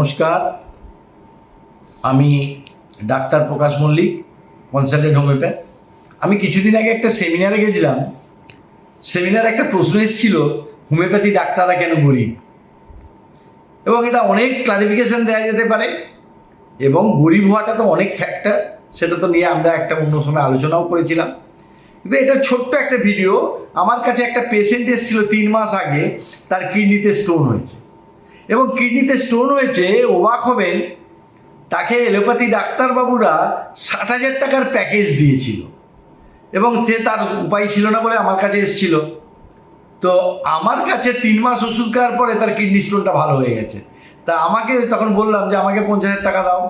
নমস্কার। আমি doctor Prakash Mallick consultant homoeopath আমি কিছুদিন আগে একটা সেমিনারে গেছিলাম। সেমিনারে একটা প্রশ্ন এসেছিল হোমিওপ্যাথি ডাক্তাররা কেন গরিব? এবং এটা অনেক ক্লারিফিকেশন দেওয়া যেতে পারে, এবং গরিব হওয়াটা তো অনেক ফ্যাক্টর সেটা তো নিয়ে আমরা একটা অন্য সময় আলোচনাও করেছিলাম। কিন্তু এটা ছোট্ট একটা ভিডিও আমার কাছে একটা পেশেন্ট এসেছিল তিন মাস আগে, তার কিডনিতে স্টোন হয়েছে। এবং কিডনিতে স্টোন হয়েছে, অবাক হবেন, তাকে এলোপ্যাথি ডাক্তারবাবুরা ষাট হাজার টাকার প্যাকেজ দিয়েছিল। এবং সে তার উপায় ছিল না বলে আমার কাছে এসেছিল। তো আমার কাছে তিন মাস ওষুধ খাওয়ার পরে তার কিডনি স্টোনটা ভালো হয়ে গেছে। তা আমাকে তখন বললাম যে, আমাকে পঞ্চাশ হাজার টাকা দাও।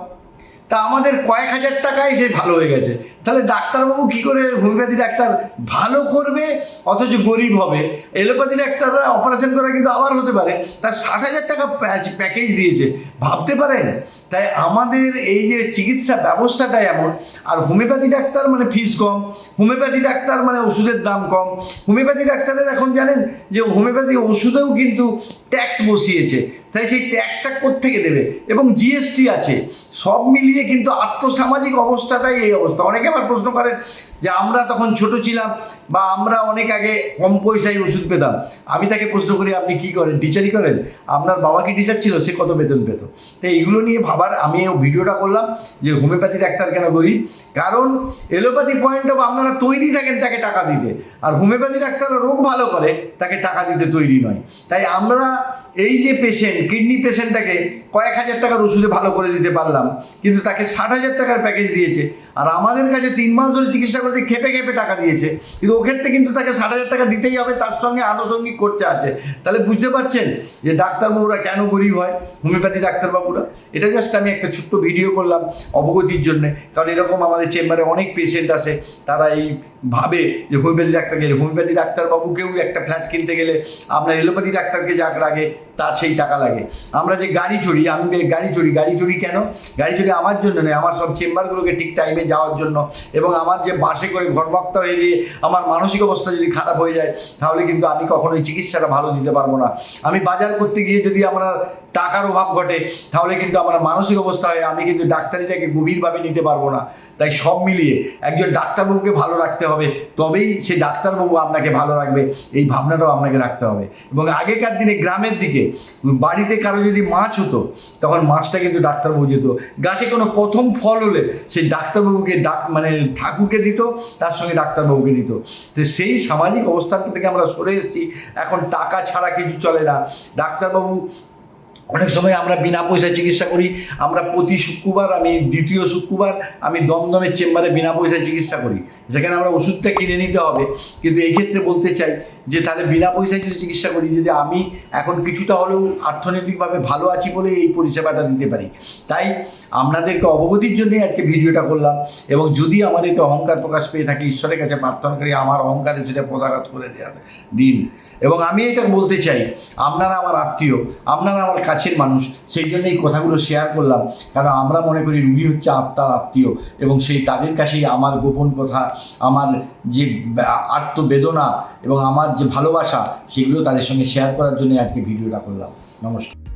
তা আমাদের কয়েক হাজার টাকায় সে ভালো হয়ে গেছে। তাহলে ডাক্তারবাবু কী করে হোমিওপ্যাথি ডাক্তার ভালো করবে, অথচ গরিব হবে? এলোপ্যাথি ডাক্তাররা অপারেশন করা কিন্তু আবার হতে পারে। তার ষাট হাজার টাকা প্যাকেজ দিয়েছে। ভাবতে পারেন? তাই আমাদের এই যে চিকিৎসা ব্যবস্থাটা এমন, আর হোমিওপ্যাথি ডাক্তার মানে ফিস কম, হোমিওপ্যাথি ডাক্তার মানে ওষুধের দাম কম। হোমিওপ্যাথি ডাক্তারের এখন জানেন যে হোমিওপ্যাথি ওষুধেও কিন্তু ট্যাক্স বসিয়েছে। তাই সেই ট্যাক্সটা কোত্থেকে দেবে? এবং জিএসটি আছে। সব মিলিয়ে কিন্তু আর্থসামাজিক অবস্থাটাই এই অবস্থা। অনেকে আবার প্রশ্ন করেন যে আমরা তখন ছোট ছিলাম বা আমরা অনেক আগে কম পয়সায় ওষুধ পেতাম। আমি তাকে প্রশ্ন করি, আপনি কি করেন? টিচারই করেন? আপনার বাবা কি টিচার ছিল? সে কত বেতন পেত? তো এইগুলো নিয়ে ভাবার আমি ভিডিওটা করলাম যে হোমিওপ্যাথি ডাক্তার কেন করি? কারণ এলোপ্যাথি পয়েন্ট অফ আপনারা তৈরি থাকেন তাকে টাকা দিতে। আর হোমিওপ্যাথি ডাক্তাররা রোগ ভালো করে, তাকে টাকা দিতে তৈরি নয়। তাই আমরা এই যে পেশেন্ট কিডনি পেশেন্টটাকে কয়েক হাজার টাকার ওষুধে ভালো করে দিতে পারলাম, কিন্তু তাকে ষাট হাজার টাকার প্যাকেজ দিয়েছে। আর আমাদের কাছে তিন মাস ধরে চিকিৎসা করতে খেপে খেপে টাকা দিয়েছে? কিন্তু ওক্ষেত্রে কিন্তু তাকে ষাট হাজার টাকা দিতেই হবে, তার সঙ্গে আনুষঙ্গিক খরচা আছে। তাহলে বুঝতে পারছেন যে ডাক্তারবাবুরা কেন গরিব হয়? হোমিওপ্যাথি ডাক্তারবাবুরা? এটা জাস্ট আমি একটা ছোট্ট ভিডিও করলাম অবগতির জন্য। কারণ এরকম আমাদের চেম্বারে অনেক পেশেন্ট আসে, তারা এই ভাবে যে হোমিওপ্যাথি ডাক্তার গেলে হোমিওপ্যাথি ডাক্তারবাবুকেও একটা ফ্ল্যাট কিনতে গেলে আপনার এলোপ্যাথি ডাক্তারকে যাক লাগে তার সেই টাকা লাগে। আমরা যে গাড়ি চড়ি, আমি গাড়ি চড়ি গাড়ি চড়ি কেন? গাড়ি চড়ি আমার জন্য নয়, আমার সব চেম্বারগুলোকে ঠিক টাইমে যাওয়ার জন্য এবং আমার যে বাসে করে ঘরভক্ত হয়ে গিয়ে আমার মানসিক অবস্থা যদি খারাপ হয়ে যায়, তাহলে কিন্তু আমি কখনোই চিকিৎসাটা ভালো দিতে পারব না। আমি বাজার করতে গিয়ে যদি আমার টাকার অভাব ঘটে, তাহলে কিন্তু আমার মানসিক অবস্থা হয়, আমি কিন্তু ডাক্তারিটাকে গভীরভাবে নিতে পারব না। তাই সব মিলিয়ে একজন ডাক্তারবাবুকে ভালো রাখতে হবে, তবেই সে ডাক্তারবাবু আপনাকে ভালো রাখবে, এই ভাবনাটাও আপনাকে রাখতে হবে। এবং আগেকার দিনে গ্রামের দিকে, বাড়িতে কারও যদি মাছ হতো, তখন মাছটা কিন্তু ডাক্তারবাবু যেত গাছে কোনো প্রথম ফল হলে সেই ডাক্তারবাবুকে ডাক মানে ঠাকুরকে দিত, তার সঙ্গে ডাক্তারবাবুকে দিত। তো সেই সামাজিক অবস্থান থেকে আমরা সরে এসেছি, এখন টাকা ছাড়া কিছু চলে না। ডাক্তারবাবু অনেক সময় আমরা বিনা পয়সায় চিকিৎসা করি, আমরা প্রতি শুক্রবার, আমি দ্বিতীয় শুক্রবার, আমি দমদমের চেম্বারে বিনা পয়সায় চিকিৎসা করি। যেখানে আমরা ওষুধটা কিনে নিতে হবে। কিন্তু এই ক্ষেত্রে বলতে চাই যে, তাহলে বিনা পয়সায় যদি চিকিৎসা করি, যদি আমি এখন কিছুটা হলেও অর্থনৈতিকভাবে ভালো আছি বলে এই পরিষেবাটা দিতে পারি। তাই আপনাদেরকে অবগতির জন্যই আজকে ভিডিওটা করলাম এবং যদি আমার এতে অহংকার প্রকাশ পেয়ে থাকি, ঈশ্বরের কাছে প্রার্থনা করি, আমার অহংকারে সেটা পদাঘাত করে দেওয়ার দিন। এবং আমি এটা বলতে চাই, আপনারা আমার আত্মীয়, আপনারা আমার কাছের মানুষ, সেই জন্য এই কথাগুলো শেয়ার করলাম। কারণ আমরা মনে করি রুগী হচ্ছে আত্মার আত্মীয় এবং সেই তাদের কাছেই আমার গোপন কথা, আমার যে আত্মবেদনা এবং আমার যে ভালোবাসা, সেগুলো তাদের সঙ্গে শেয়ার করার জন্য আজকে ভিডিওটা করলাম। নমস্কার।